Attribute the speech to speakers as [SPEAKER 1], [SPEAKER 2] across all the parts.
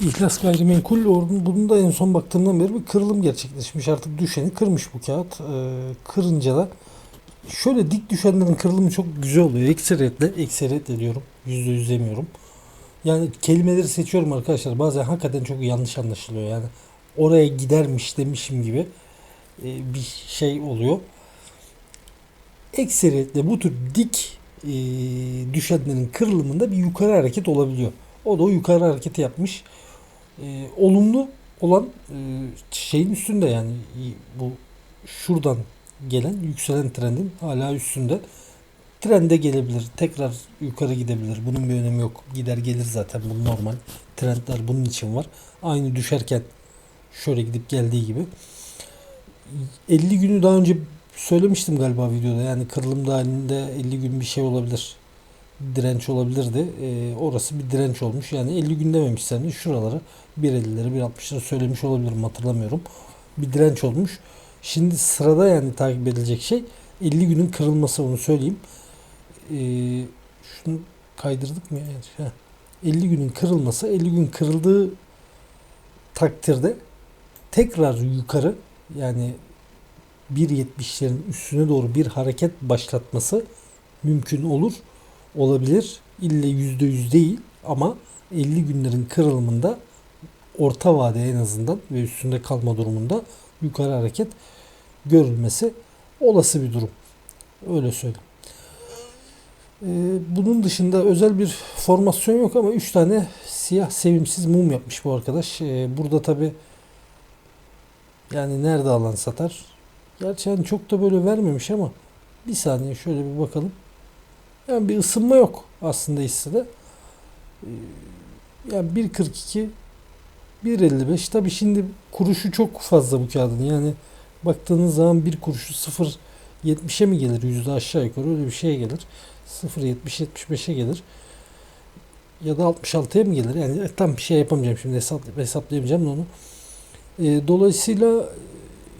[SPEAKER 1] İhlas Gayrimenkul bunun da en son baktığımdan beri bir kırılım gerçekleşmiş. Artık düşeni kırmış bu kağıt. Ee, kırınca da şöyle dik düşenlerin kırılımı çok güzel oluyor. Ekseriyetle, ekseriyetle diyorum. Yüzde yüz demiyorum. Yani kelimeleri seçiyorum arkadaşlar. Bazen hakikaten çok yanlış anlaşılıyor. Yani oraya gidermiş demişim gibi e, bir şey oluyor. Ekseriyetle bu tür dik e, düşenlerin kırılımında bir yukarı hareket olabiliyor. O da o yukarı hareketi yapmış. E, olumlu olan e, şeyin üstünde yani bu şuradan gelen yükselen trendin hala üstünde. Trende gelebilir. Tekrar yukarı gidebilir. Bunun bir önemi yok. Gider gelir zaten. Bu normal. Trendler bunun için var. Aynı düşerken şöyle gidip geldiği gibi. 50 günü daha önce söylemiştim galiba videoda. Yani kırılım dahilinde 50 gün bir şey olabilir. Direnç olabilirdi. Ee, orası bir direnç olmuş. Yani 50 gün dememişsem de şuralara 1.50'leri 1.60'ları söylemiş olabilirim hatırlamıyorum. Bir direnç olmuş. Şimdi sırada yani takip edilecek şey 50 günün kırılması onu söyleyeyim. Ee, şunu kaydırdık mı? Heh. 50 günün kırılması 50 gün kırıldığı takdirde tekrar yukarı yani 1.70'lerin üstüne doğru bir hareket başlatması mümkün olur. Olabilir. İlle %100 değil ama 50 günlerin kırılımında orta vade en azından ve üstünde kalma durumunda yukarı hareket görülmesi olası bir durum. Öyle söyleyeyim. Ee, bunun dışında özel bir formasyon yok ama 3 tane siyah sevimsiz mum yapmış bu arkadaş. Ee, burada tabi yani nerede alan satar? Gerçi yani çok da böyle vermemiş ama bir saniye şöyle bir bakalım. Yani bir ısınma yok aslında hissede. Ee, Yani 1.42 1.55 tabi şimdi kuruşu çok fazla bu kağıdın. Yani baktığınız zaman bir kuruşu 0.70'e mi gelir? Yüzde aşağı yukarı öyle bir şeye gelir. 0.70-75'e gelir. Ya da 66'ya mı gelir? Yani e, tam bir şey yapamayacağım şimdi. Hesap, hesaplayamayacağım onu. E, dolayısıyla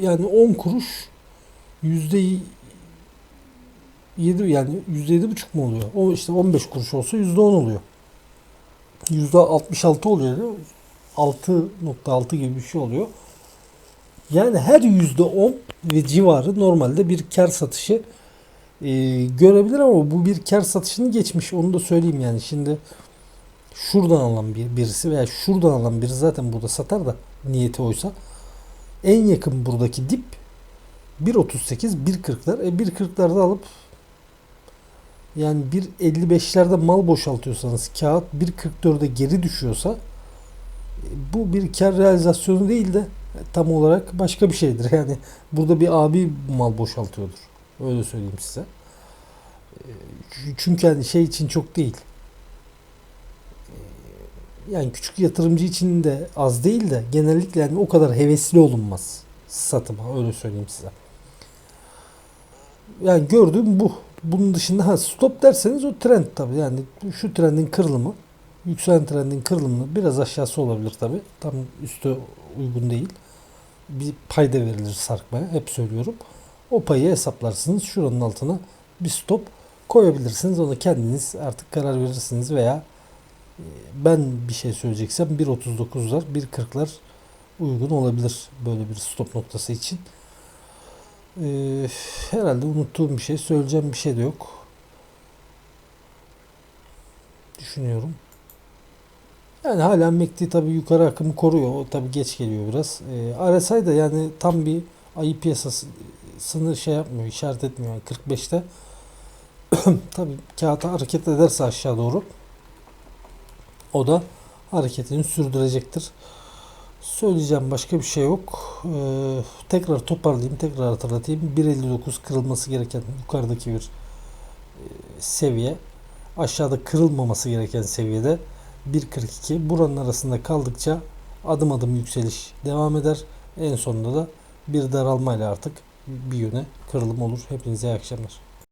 [SPEAKER 1] yani 10 kuruş yüzde 7 yani yüzde yedi buçuk mu oluyor? O işte 15 kuruş olsa yüzde 10 oluyor. Yüzde 66 oluyor değil mi? 6.6 gibi bir şey oluyor. Yani her yüzde 10 ve civarı normalde bir kar satışı e, görebilir ama bu bir kar satışını geçmiş. Onu da söyleyeyim yani. Şimdi şuradan alan bir, birisi veya şuradan alan biri zaten burada satar da niyeti oysa en yakın buradaki dip 1.38 1.40'lar. E 1.40'larda alıp yani 1.55'lerde mal boşaltıyorsanız kağıt 1.44'e geri düşüyorsa e, bu bir kar realizasyonu değil de tam olarak başka bir şeydir. Yani burada bir abi mal boşaltıyordur. Öyle söyleyeyim size. E, Çünkü hani şey için çok değil. E, Yani küçük yatırımcı için de az değil de genellikle yani o kadar hevesli olunmaz satıma öyle söyleyeyim size. Yani gördüğüm bu. Bunun dışında ha stop derseniz o trend tabi yani şu trendin kırılımı yükselen trendin kırılımı biraz aşağısı olabilir tabi tam üstü uygun değil. Bir payda verilir sarkmaya hep söylüyorum. O payı hesaplarsınız şuranın altına bir stop koyabilirsiniz. Onu kendiniz artık karar verirsiniz veya e, ben bir şey söyleyeceksem 1.39'lar 1.40'lar uygun olabilir böyle bir stop noktası için. Ee, herhalde unuttuğum bir şey, söyleyeceğim bir şey de yok. Düşünüyorum. Yani hala MACD tabi yukarı akımı koruyor. O tabi geç geliyor biraz. Ee, RSI da yani tam bir ayı piyasasını şey yapmıyor, işaret etmiyor. Yani 45'te tabi kağıta hareket ederse aşağı doğru o da hareketini sürdürecektir. Söyleyeceğim başka bir şey yok. Ee, tekrar toparlayayım, tekrar hatırlatayım. 1.59 kırılması gereken yukarıdaki bir e, seviye. Aşağıda kırılmaması gereken seviyede 1.42. Buranın arasında kaldıkça adım adım yükseliş devam eder. En sonunda da bir daralmayla artık bir yöne kırılım olur. Hepinize iyi akşamlar.